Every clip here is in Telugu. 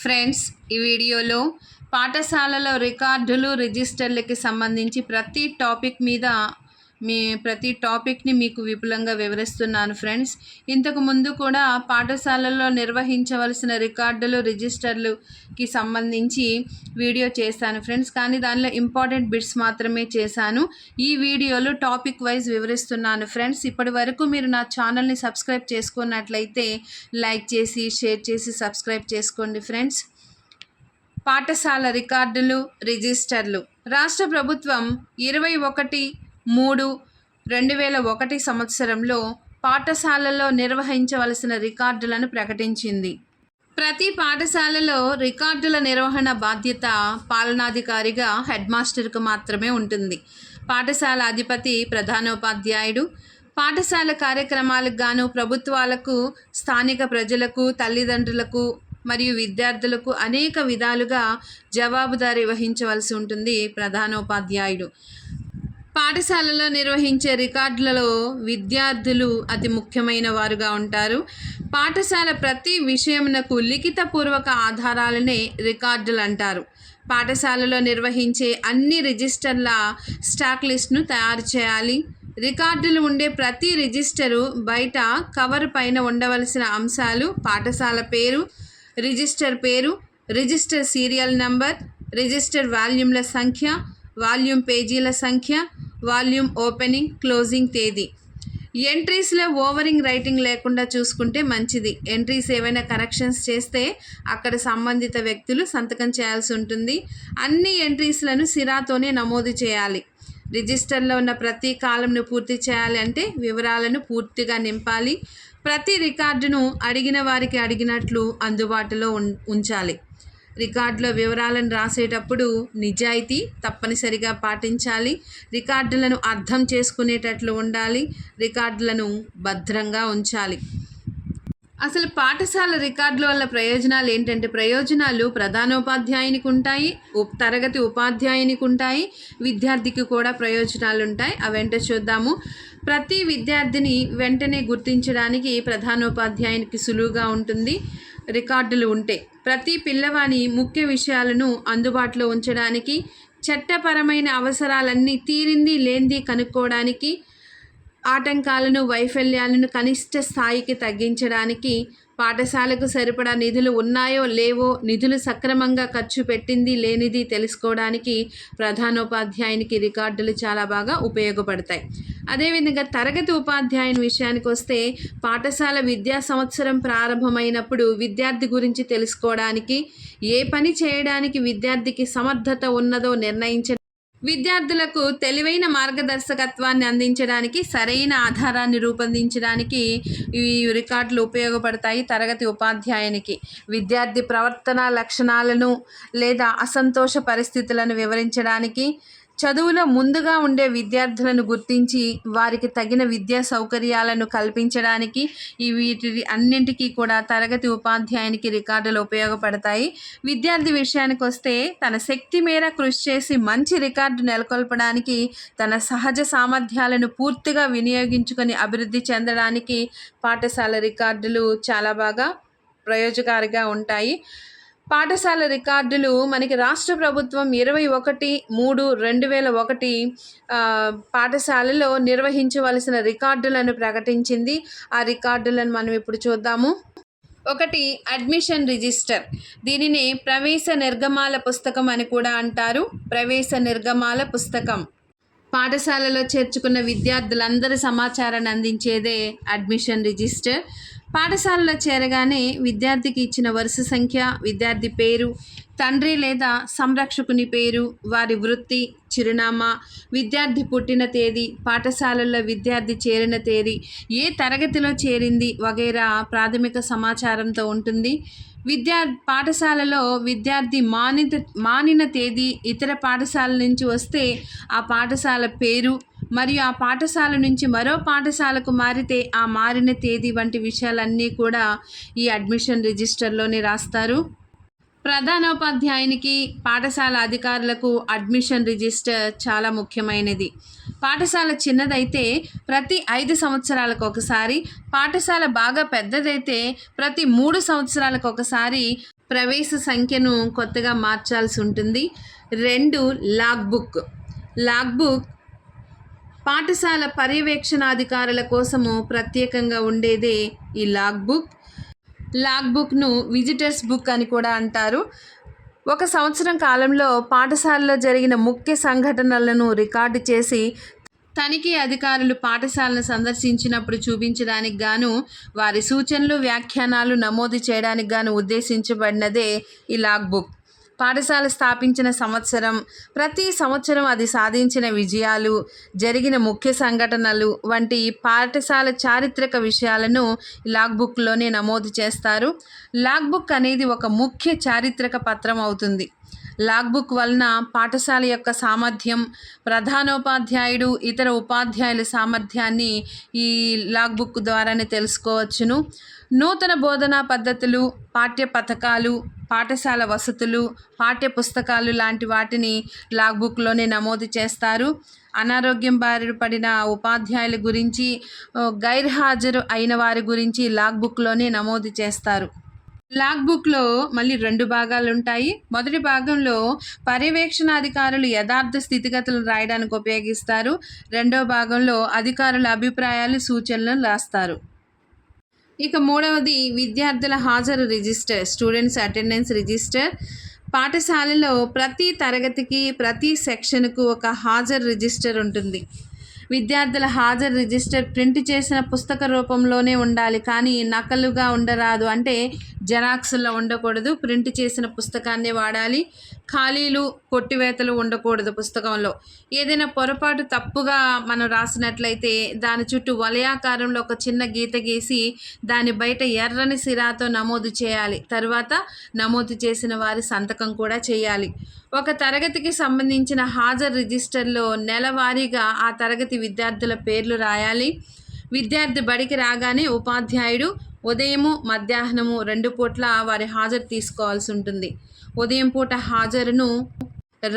ఫ్రెండ్స్ ఈ వీడియోలో పాఠశాలలో రికార్డులు రిజిస్టర్లకి సంబంధించి ప్రతి టాపిక్ మీద మీ ప్రతి టాపిక్ని మీకు విపులంగా వివరిస్తున్నాను ఫ్రెండ్స్. ఇంతకు ముందు కూడా పాఠశాలల్లో నిర్వహించవలసిన రికార్డులు రిజిస్టర్లుకి సంబంధించి వీడియో చేశాను ఫ్రెండ్స్. కానీ దానిలో ఇంపార్టెంట్ బిట్స్ మాత్రమే చేశాను. ఈ వీడియోలో టాపిక్ వైజ్ వివరిస్తున్నాను ఫ్రెండ్స్. ఇప్పటి వరకు మీరు నా ఛానల్ని సబ్స్క్రైబ్ చేసుకున్నట్లయితే లైక్ చేసి షేర్ చేసి సబ్స్క్రైబ్ చేసుకోండి ఫ్రెండ్స్. పాఠశాల రికార్డులు రిజిస్టర్లు. రాష్ట్ర ప్రభుత్వం ఇరవై ఒకటి మూడు రెండు వేల ఒకటి సంవత్సరంలో పాఠశాలలో నిర్వహించవలసిన రికార్డులను ప్రకటించింది. ప్రతి పాఠశాలలో రికార్డుల నిర్వహణ బాధ్యత పాలనాధికారిగా హెడ్ మాస్టర్కు మాత్రమే ఉంటుంది. పాఠశాల అధిపతి ప్రధానోపాధ్యాయుడు పాఠశాల కార్యక్రమాలకు గాను ప్రభుత్వాలకు స్థానిక ప్రజలకు తల్లిదండ్రులకు మరియు విద్యార్థులకు అనేక విధాలుగా జవాబుదారీ వహించవలసి ఉంటుంది ప్రధానోపాధ్యాయుడు. పాఠశాలలో నిర్వహించే రికార్డులలో విద్యార్థులు అతి ముఖ్యమైన వారుగా ఉంటారు. పాఠశాల ప్రతి విషయమునకు లిఖితపూర్వక ఆధారాలనే రికార్డులు అంటారు పాఠశాలలో నిర్వహించే అన్ని రిజిస్టర్ల స్టాక్ లిస్ట్ను తయారు చేయాలి. రికార్డులు ఉండే ప్రతి రిజిస్టరు బయట కవర్ పైన ఉండవలసిన అంశాలు పాఠశాల పేరు రిజిస్టర్ పేరు రిజిస్టర్ సీరియల్ నంబర్ రిజిస్టర్ వాల్యూమ్ల సంఖ్య వాల్యూమ్ పేజీల సంఖ్య వాల్యూమ్ ఓపెనింగ్ క్లోజింగ్ తేదీ. ఎంట్రీస్లో ఓవరింగ్ రైటింగ్ లేకుండా చూసుకుంటే మంచిది. ఎంట్రీస్ ఏవైనా కరెక్షన్స్ చేస్తే అక్కడ సంబంధిత వ్యక్తులు సంతకం చేయాల్సి ఉంటుంది. అన్ని ఎంట్రీస్లను సిరాతోనే నమోదు చేయాలి. రిజిస్టర్లో ఉన్న ప్రతి కాలంను పూర్తి చేయాలి అంటే వివరాలను పూర్తిగా నింపాలి. ప్రతి రికార్డును అడిగిన వారికి అడిగినట్లు అందుబాటులో ఉం- ఉంచాలి. రికార్డులో వివరాలను రాసేటప్పుడు నిజాయితీ తప్పనిసరిగా పాటించాలి. రికార్డులను అర్థం చేసుకునేటట్లు ఉండాలి. రికార్డులను భద్రంగా ఉంచాలి. అసలు పాఠశాల రికార్డుల వల్ల ప్రయోజనాలు ఏంటంటే ప్రయోజనాలు ప్రధానోపాధ్యాయునికి ఉంటాయి తరగతి ఉపాధ్యాయునికి ఉంటాయి విద్యార్థికి కూడా ప్రయోజనాలు ఉంటాయి అవేంటో చూద్దాము. ప్రతి విద్యార్థిని వెంటనే గుర్తించడానికి ప్రధానోపాధ్యాయునికి సులువుగా ఉంటుంది. రికార్డులు ఉంటే. ప్రతి పిల్లవాని ముఖ్య విషయాలను అందుబాటులో ఉంచడానికి చట్టపరమైన అవసరాలన్నీ తీరింది లేనిది కనుక్కోవడానికి ఆటంకాలను వైఫల్యాలను కనిష్ట స్థాయికి తగ్గించడానికి పాఠశాలకు సరిపడా నిధులు ఉన్నాయో లేవో నిధులు సక్రమంగా ఖర్చు పెట్టింది లేనిది తెలుసుకోవడానికి ప్రధానోపాధ్యాయునికి రికార్డులు చాలా బాగా ఉపయోగపడతాయి. అదేవిధంగా తరగతి ఉపాధ్యాయుని విషయానికి వస్తే పాఠశాల విద్యా సంవత్సరం ప్రారంభమైనప్పుడు విద్యార్థి గురించి తెలుసుకోవడానికి ఏ పని చేయడానికి విద్యార్థికి సమర్థత ఉన్నదో నిర్ణయించ విద్యార్థులకు తెలివైన మార్గదర్శకత్వాన్ని అందించడానికి సరైన ఆధారాన్ని రూపొందించడానికి ఈ రికార్డులు ఉపయోగపడతాయి తరగతి ఉపాధ్యాయునికి. విద్యార్థి ప్రవర్తన లక్షణాలను లేదా అసంతోష పరిస్థితులను వివరించడానికి చదువులో ముందుగా ఉండే విద్యార్థులను గుర్తించి వారికి తగిన విద్యా సౌకర్యాలను కల్పించడానికి ఈ వీటి అన్నింటికీ కూడా తరగతి ఉపాధ్యాయునికి రికార్డులు ఉపయోగపడతాయి. విద్యార్థి విషయానికి వస్తే తన శక్తి మేర కృషి చేసి మంచి రికార్డు నెలకొల్పడానికి తన సహజ సామర్థ్యాలను పూర్తిగా వినియోగించుకొని అభివృద్ధి చెందడానికి పాఠశాల రికార్డులు చాలా బాగా ప్రయోజకారిగా ఉంటాయి. పాఠశాల రికార్డులు మనకి రాష్ట్ర ప్రభుత్వం ఇరవై ఒకటి మూడు రెండు వేల ఒకటి పాఠశాలలో నిర్వహించవలసిన రికార్డులను ప్రకటించింది. ఆ రికార్డులను మనం ఇప్పుడు చూద్దాము. ఒకటి అడ్మిషన్ రిజిస్టర్. దీనిని ప్రవేశ నిర్గమాల పుస్తకం అని కూడా అంటారు. ప్రవేశ నిర్గమాల పుస్తకం. పాఠశాలలో చేర్చుకున్న విద్యార్థులందరి సమాచారాన్ని అందించేదే అడ్మిషన్ రిజిస్టర్. పాఠశాలలో చేరగానే విద్యార్థికి ఇచ్చిన వరుస సంఖ్య విద్యార్థి పేరు తండ్రి లేదా సంరక్షకుని పేరు వారి వృత్తి చిరునామా విద్యార్థి పుట్టిన తేదీ పాఠశాలల్లో విద్యార్థి చేరిన తేదీ ఏ తరగతిలో చేరింది వగైరా ప్రాథమిక సమాచారంతో ఉంటుంది. విద్యా పాఠశాలలో విద్యార్థి మానిత మానిన తేదీ ఇతర పాఠశాల నుంచి వస్తే ఆ పాఠశాల పేరు మరియు ఆ పాఠశాల నుంచి మరో పాఠశాలకు మారితే ఆ మారిన తేదీ వంటి విషయాలన్నీ కూడా ఈ అడ్మిషన్ రిజిస్టర్లోనే రాస్తారు. ప్రధానోపాధ్యాయునికి పాఠశాల అధికారులకు అడ్మిషన్ రిజిస్టర్ చాలా ముఖ్యమైనది. పాఠశాల చిన్నదైతే ప్రతి ఐదు సంవత్సరాలకు ఒకసారి పాఠశాల బాగా పెద్దదైతే ప్రతి మూడు సంవత్సరాలకు ఒకసారి ప్రవేశ సంఖ్యను కొత్తగా మార్చాల్సి ఉంటుంది. రెండు లాగ్ బుక్ లాగ్ బుక్ పాఠశాల పర్యవేక్షణాధికారుల కోసము ప్రత్యేకంగా ఉండేదే ఈ లాగ్ బుక్ లాగ్ బుక్ను విజిటర్స్ బుక్ అని కూడా అంటారు. ఒక సంవత్సరం కాలంలో పాఠశాలలో జరిగిన ముఖ్య సంఘటనలను రికార్డు చేసి తనిఖీ అధికారులు పాఠశాలను సందర్శించినప్పుడు చూపించడానికి గాను వారి సూచనలు వ్యాఖ్యానాలు నమోదు చేయడానికి గాను ఉద్దేశించబడినదే ఈ లాగ్ బుక్ పాఠశాల స్థాపించిన సంవత్సరం ప్రతి సంవత్సరం అది సాధించిన విజయాలు జరిగిన ముఖ్య సంఘటనలు వంటి పాఠశాల చారిత్రక విషయాలను లాగ్ బుక్లోనే నమోదు చేస్తారు. లాగ్ బుక్ అనేది ఒక ముఖ్య చారిత్రక పత్రం అవుతుంది. లాగ్బుక్ వలన పాఠశాల యొక్క సామర్థ్యం ప్రధానోపాధ్యాయుడు ఇతర ఉపాధ్యాయుల సామర్థ్యాన్ని ఈ లాగ్బుక్ ద్వారానే తెలుసుకోవచ్చును. నూతన బోధనా పద్ధతులు పాఠ్య పథకాలు పాఠశాల వసతులు పాఠ్య పుస్తకాలు లాంటి వాటిని లాగ్బుక్లోనే నమోదు చేస్తారు. అనారోగ్యం బారిన పడిన ఉపాధ్యాయుల గురించి గైర్హాజరు అయిన వారి గురించి లాగ్బుక్లోనే నమోదు చేస్తారు. లాగ్ బుక్లో మళ్ళీ రెండు భాగాలు ఉంటాయి మొదటి భాగంలో పర్యవేక్షణాధికారులు యథార్థ స్థితిగతులను రాయడానికి ఉపయోగిస్తారు. రెండో భాగంలో అధికారుల అభిప్రాయాలు సూచనలను రాస్తారు. ఇక మూడవది విద్యార్థుల హాజరు రిజిస్టర్ స్టూడెంట్స్ అటెండెన్స్ రిజిస్టర్. పాఠశాలలో ప్రతి తరగతికి ప్రతి సెక్షన్కు ఒక హాజరు రిజిస్టర్ ఉంటుంది. విద్యార్థుల హాజరు రిజిస్టర్ ప్రింట్ చేసిన పుస్తక రూపంలోనే ఉండాలి కానీ నకలుగా ఉండరాదు. అంటే జెరాక్స్లో ఉండకూడదు ప్రింట్ చేసిన పుస్తకాన్నే వాడాలి. ఖాళీలు కొట్టివేతలు ఉండకూడదు పుస్తకంలో. ఏదైనా పొరపాటు తప్పుగా మనం రాసినట్లయితే దాని చుట్టూ వలయాకారంలో ఒక చిన్న గీత గీసి దాని బయట ఎర్రని సిరాతో నమోదు చేయాలి. తర్వాత నమోదు చేసిన వారి సంతకం కూడా చేయాలి. ఒక తరగతికి సంబంధించిన హాజరు రిజిస్టర్లో నెలవారీగా ఆ తరగతి విద్యార్థుల పేర్లు రాయాలి. విద్యార్థి బడికి రాగానే ఉపాధ్యాయుడు ఉదయము మధ్యాహ్నము రెండు పూట్ల వారి హాజరు తీసుకోవాల్సి ఉంటుంది. ఉదయం పూట హాజరును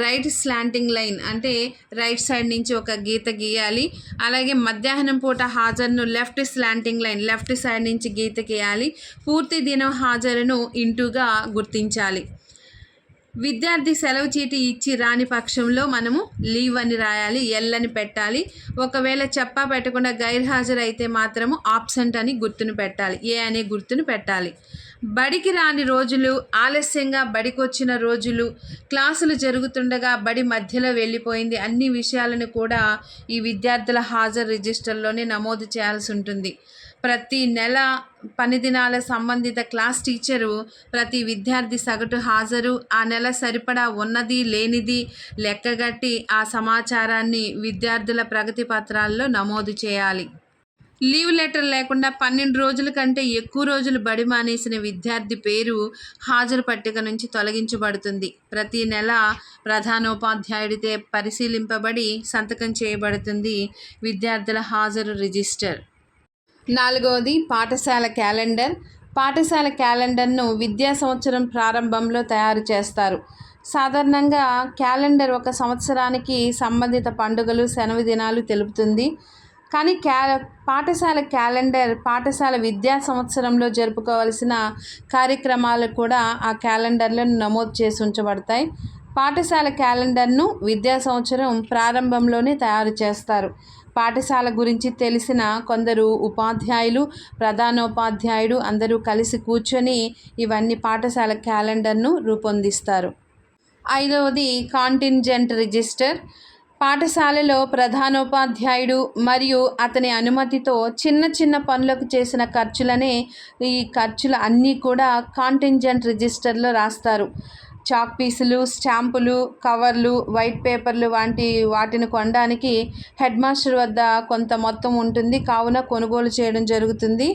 రైట్ స్లాంటింగ్ లైన్ అంటే రైట్ సైడ్ నుంచి ఒక గీత గీయాలి. అలాగే మధ్యాహ్నం పూట హాజరును left slanting line left side నుంచి గీత గీయాలి. పూర్తి దినం హాజరును ఇంటూగా గుర్తించాలి. విద్యార్థి సెలవు చీటి ఇచ్చి రాని పక్షంలో మనము లీవ్ అని రాయాలి ఎల్ అని పెట్టాలి. ఒకవేళ చెప్పా పెట్టకుండా గైర్హాజరు అయితే మాత్రము ఆబ్సెంట్ అని గుర్తును పెట్టాలి ఏ అనే గుర్తును పెట్టాలి. బడికి రాని రోజులు ఆలస్యంగా బడికి వచ్చిన రోజులు క్లాసులు జరుగుతుండగా బడి మధ్యలో వెళ్ళిపోయింది అన్ని విషయాలను కూడా ఈ విద్యార్థుల హాజరు రిజిస్టర్లోనే నమోదు చేయాల్సి ఉంటుంది. ప్రతి నెల పని దినాల సంబంధిత క్లాస్ టీచరు ప్రతి విద్యార్థి సగటు హాజరు. ఆ నెల సరిపడా ఉన్నది లేనిది లెక్కగట్టి ఆ సమాచారాన్ని విద్యార్థుల ప్రగతి పత్రాల్లో నమోదు చేయాలి. లీవ్ లెటర్ లేకుండా పన్నెండు రోజుల కంటే ఎక్కువ రోజులు బడి మానేసిన విద్యార్థి పేరు హాజరు పట్టిక నుంచి తొలగించబడుతుంది. ప్రతి నెల ప్రధానోపాధ్యాయుడితే పరిశీలింపబడి సంతకం చేయబడుతుంది విద్యార్థుల హాజరు రిజిస్టర్. నాలుగవది పాఠశాల క్యాలెండర్. పాఠశాల క్యాలెండర్ను విద్యా సంవత్సరం ప్రారంభంలో తయారు చేస్తారు. సాధారణంగా క్యాలెండర్ ఒక సంవత్సరానికి సంబంధిత పండుగలు సెలవు దినాలు తెలుపుతుంది. కానీ క్యా పాఠశాల క్యాలెండర్ పాఠశాల విద్యా సంవత్సరంలో జరుపుకోవాల్సిన కార్యక్రమాలు కూడా ఆ క్యాలెండర్లో నమోదు చేసి ఉంచబడతాయి. పాఠశాల క్యాలెండర్ను విద్యా సంవత్సరం ప్రారంభంలోనే తయారు చేస్తారు. పాఠశాల గురించి తెలిసిన కొందరు ఉపాధ్యాయులు ప్రధానోపాధ్యాయుడు అందరూ కలిసి కూర్చొని ఇవన్నీ పాఠశాల క్యాలెండర్ను రూపొందిస్తారు. ఐదవది కాంటింజెంట్ రిజిస్టర్. పాఠశాలలో ప్రధానోపాధ్యాయుడు మరియు అతని అనుమతితో చిన్న చిన్న పనులకు చేసిన ఖర్చులనే ఈ ఖర్చులు అన్నీ కూడా కాంటింజెంట్ రిజిస్టర్లో రాస్తారు. చాక్ పీసులు స్టాంపులు కవర్లు వైట్ పేపర్లు వంటి వాటిని కొనడానికి హెడ్ మాస్టర్ వద్ద కొంత మొత్తం ఉంటుంది. కావున కొనుగోలు చేయడం జరుగుతుంది.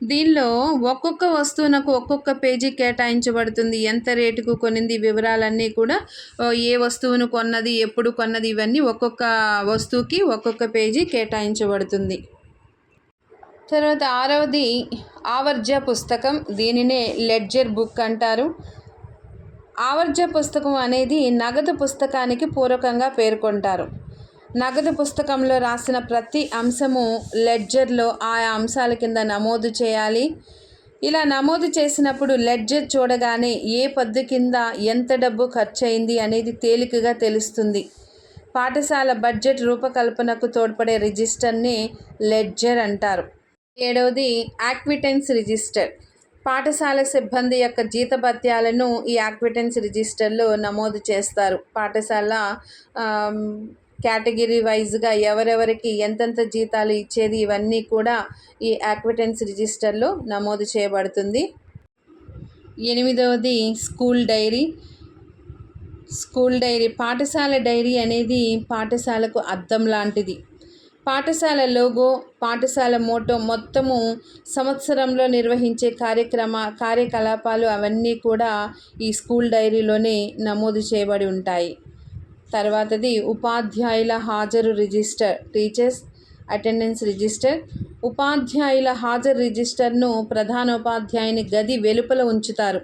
దీనిలో ఒక్కొక్క వస్తువునకు ఒక్కొక్క పేజీ కేటాయించబడుతుంది. ఎంత రేటుకు కొనింది వివరాలన్నీ కూడా ఏ వస్తువును కొన్నది ఎప్పుడు కొన్నది ఇవన్నీ ఒక్కొక్క వస్తువుకి ఒక్కొక్క పేజీ కేటాయించబడుతుంది. తర్వాత ఆరవది ఆవర్జ పుస్తకం. దీనినే లెడ్జర్ బుక్ అంటారు. ఆవర్జ పుస్తకం అనేది నగదు పుస్తకానికి పూర్వకంగా పేర్కొంటారు. నగదు పుస్తకంలో రాసిన ప్రతి అంశము లెడ్జర్లో ఆయా అంశాల కింద నమోదు చేయాలి. ఇలా నమోదు చేసినప్పుడు లెడ్జర్ చూడగానే ఏ పద్దు కింద ఎంత డబ్బు ఖర్చయింది అనేది తేలికగా తెలుస్తుంది. పాఠశాల బడ్జెట్ రూపకల్పనకు తోడ్పడే రిజిస్టర్ని లెడ్జర్ అంటారు. ఏడవది యాక్విటెన్స్ రిజిస్టర్. పాఠశాల సిబ్బంది యొక్క జీతభత్యాలను ఈ యాక్విటెన్స్ రిజిస్టర్లో నమోదు చేస్తారు. పాఠశాల కేటగిరీ వైజ్గా ఎవరెవరికి ఎంతెంత జీతాలు ఇచ్చేది ఇవన్నీ కూడా ఈ యాక్విటెన్స్ రిజిస్టర్లో నమోదు చేయబడుతుంది. ఎనిమిదవది స్కూల్ డైరీ. స్కూల్ డైరీ పాఠశాల డైరీ అనేది పాఠశాలకు అద్దం లాంటిది. పాఠశాల లోగో పాఠశాల మోటో మొత్తము సంవత్సరంలో నిర్వహించే కార్యక్రమ కార్యకలాపాలు అవన్నీ కూడా ఈ స్కూల్ డైరీలోనే నమోదు చేయబడి ఉంటాయి. తర్వాతది ఉపాధ్యాయుల హాజరు రిజిస్టర్ టీచర్స్ అటెండెన్స్ రిజిస్టర్. ఉపాధ్యాయుల హాజరు రిజిస్టర్ను ప్రధానోపాధ్యాయుని గది వెలుపల ఉంచుతారు.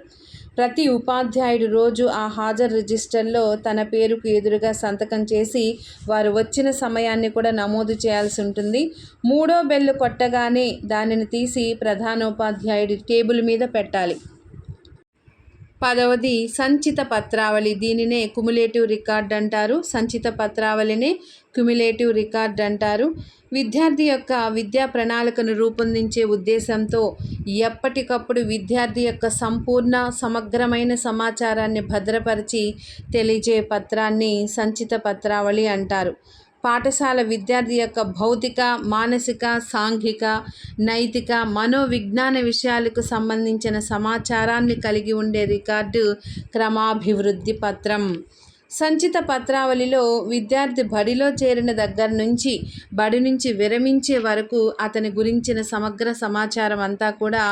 ప్రతి ఉపాధ్యాయుడు రోజు ఆ హాజరు రిజిస్టర్లో తన పేరుకు ఎదురుగా సంతకం చేసి వారు వచ్చిన సమయాన్ని కూడా నమోదు చేయాల్సి ఉంటుంది. మూడో బెల్లు కొట్టగానే దానిని తీసి ప్రధానోపాధ్యాయుడి టేబుల్ మీద పెట్టాలి. పదవది సంచిత పత్రావళి. దీనినే కుములేటివ్ రికార్డ్ అంటారు. సంచిత పత్రావళినే క్యుములేటివ్ రికార్డ్ అంటారు. విద్యార్థి యొక్క విద్యా ప్రణాళికను రూపొందించే ఉద్దేశంతో ఎప్పటికప్పుడు విద్యార్థి యొక్క సంపూర్ణ సమగ్రమైన సమాచారాన్ని భద్రపరిచి తెలియజే పత్రాన్ని సంచిత పత్రావళి అంటారు. పాఠశాల విద్యార్థి యొక్క భౌతిక మానసిక సాంఘిక నైతిక మనోవిజ్ఞాన విషయాలకు సంబంధించిన సమాచారాన్ని కలిగి ఉండే రికార్డు క్రమాభివృద్ధి పత్రం. సంచిత పత్రావళిలో విద్యార్థి బడిలో చేరిన దగ్గర నుంచి బడి నుంచి విరమించే వరకు అతని గురించిన సమగ్ర సమాచారం అంతా కూడా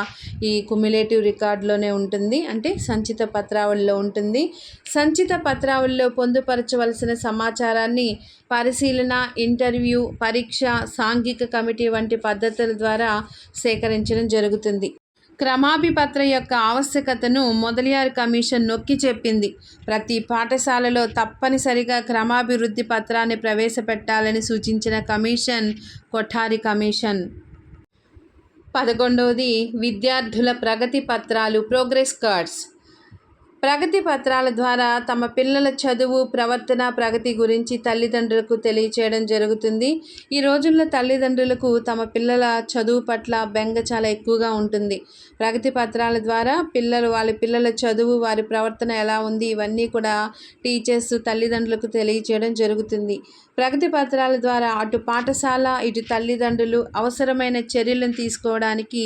ఈ కుమిలేటివ్ రికార్డులోనే ఉంటుంది. అంటే సంచిత పత్రావళిలో ఉంటుంది. సంచిత పత్రావళిలో పొందుపరచవలసిన సమాచారాన్ని పరిశీలన ఇంటర్వ్యూ పరీక్ష సాంఘిక కమిటీ వంటి పద్ధతుల ద్వారా సేకరించడం జరుగుతుంది. క్రమాభిపత్ర యొక్క ఆవశ్యకతను మొదలియార్ కమిషన్ నొక్కి చెప్పింది. ప్రతి పాఠశాలలో తప్పనిసరిగా క్రమాభివృద్ధి పత్రాన్ని ప్రవేశపెట్టాలని సూచించిన కమిషన్ కొఠారి కమిషన్. పదకొండవది విద్యార్థుల ప్రగతి పత్రాలు ప్రోగ్రెస్ కార్డ్స్. ప్రగతి పత్రాల ద్వారా తమ పిల్లల చదువు ప్రవర్తన ప్రగతి గురించి తల్లిదండ్రులకు తెలియచేయడం జరుగుతుంది. ఈ రోజుల్లో తల్లిదండ్రులకు తమ పిల్లల చదువు పట్ల బెంగ చాలా ఎక్కువగా ఉంటుంది. ప్రగతి పత్రాల ద్వారా పిల్లలు వాళ్ళ పిల్లల చదువు వారి ప్రవర్తన ఎలా ఉంది ఇవన్నీ కూడా టీచర్స్ తల్లిదండ్రులకు తెలియచేయడం జరుగుతుంది. ప్రగతి పత్రాల ద్వారా అటు పాఠశాల ఇటు తల్లిదండ్రులు అవసరమైన చర్యలను తీసుకోవడానికి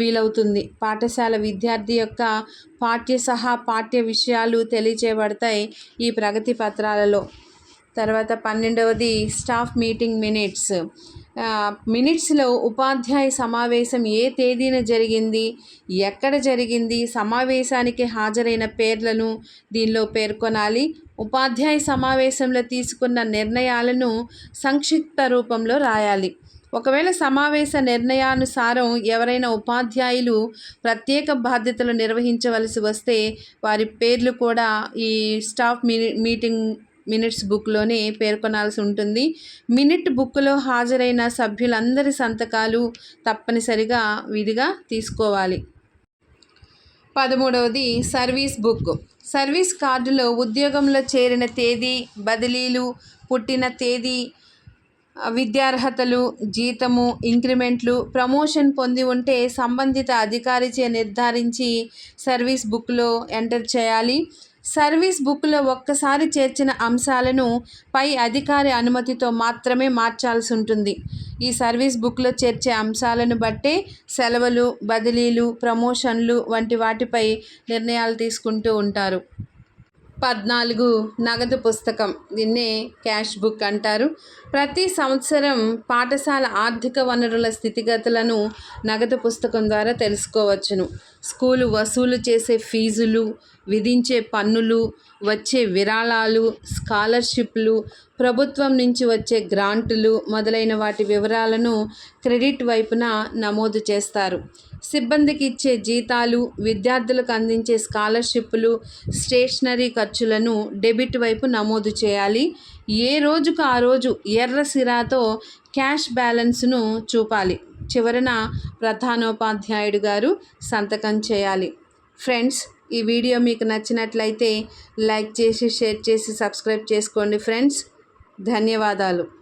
వీలవుతుంది. పాఠశాల విద్యార్థి యొక్క పాఠ్య సహా పాఠ్య విషయాలు తెలియచేయబడతాయి ఈ ప్రగతి పత్రాలలో. తర్వాత పన్నెండవది స్టాఫ్ మీటింగ్ మినిట్స్. మినిట్స్లో ఉపాధ్యాయ సమావేశం ఏ తేదీన జరిగింది ఎక్కడ జరిగింది సమావేశానికి హాజరైన పేర్లను దీనిలో పేర్కొనాలి. ఉపాధ్యాయ సమావేశంలో తీసుకున్న నిర్ణయాలను సంక్షిప్త రూపంలో రాయాలి. ఒకవేళ సమావేశ నిర్ణయానుసారం ఎవరైనా ఉపాధ్యాయులు ప్రత్యేక బాధ్యతలు నిర్వహించవలసి వస్తే వారి పేర్లు కూడా ఈ స్టాఫ్ మిని మీటింగ్ మినిట్స్ బుక్లోనే పేర్కొనాల్సి ఉంటుంది. మినిట్ బుక్లో హాజరైన సభ్యులందరి సంతకాలు తప్పనిసరిగా విధిగా తీసుకోవాలి. పదమూడవది సర్వీస్ బుక్. సర్వీస్ కార్డులో ఉద్యోగంలో చేరిన తేదీ బదిలీలు పుట్టిన తేదీ విద్యార్హతలు జీతము ఇంక్రిమెంట్లు ప్రమోషన్ పొంది ఉంటే సంబంధిత అధికారిచే నిర్ధారించి సర్వీస్ బుక్లో ఎంటర్ చేయాలి. సర్వీస్ బుక్లో ఒక్కసారి చేర్చిన అంశాలను పై అధికారి అనుమతితో మాత్రమే మార్చాల్సి ఉంటుంది. ఈ సర్వీస్ బుక్లో చేర్చే అంశాలను బట్టే సెలవులు బదిలీలు ప్రమోషన్లు వంటి వాటిపై నిర్ణయాలు తీసుకుంటూ ఉంటారు. పద్నాలుగు నగదు పుస్తకం. దీన్నే క్యాష్ బుక్ అంటారు. ప్రతి సంవత్సరం పాఠశాల ఆర్థిక వనరుల స్థితిగతులను నగదు పుస్తకం ద్వారా తెలుసుకోవచ్చును. స్కూలు వసూలు చేసే ఫీజులు విధించే పన్నులు వచ్చే విరాళాలు స్కాలర్షిప్లు ప్రభుత్వం నుంచి వచ్చే గ్రాంటులు మొదలైన వాటి వివరాలను క్రెడిట్ వైపున నమోదు చేస్తారు. సిబ్బందికి ఇచ్చే జీతాలు విద్యార్థులకు అందించే స్కాలర్షిప్లు స్టేషనరీ ఖర్చులను డెబిట్ వైపు నమోదు చేయాలి. ఏ రోజుకు ఆ రోజు ఎర్ర సిరాతో క్యాష్ బ్యాలెన్స్ను చూపాలి. చివరన ప్రధానోపాధ్యాయుడు గారు సంతకం చేయాలి. ఫ్రెండ్స్ ఈ వీడియో మీకు నచ్చినట్లయితే లైక్ చేసి షేర్ చేసి సబ్స్క్రైబ్ చేసుకోండి ఫ్రెండ్స్. ధన్యవాదాలు.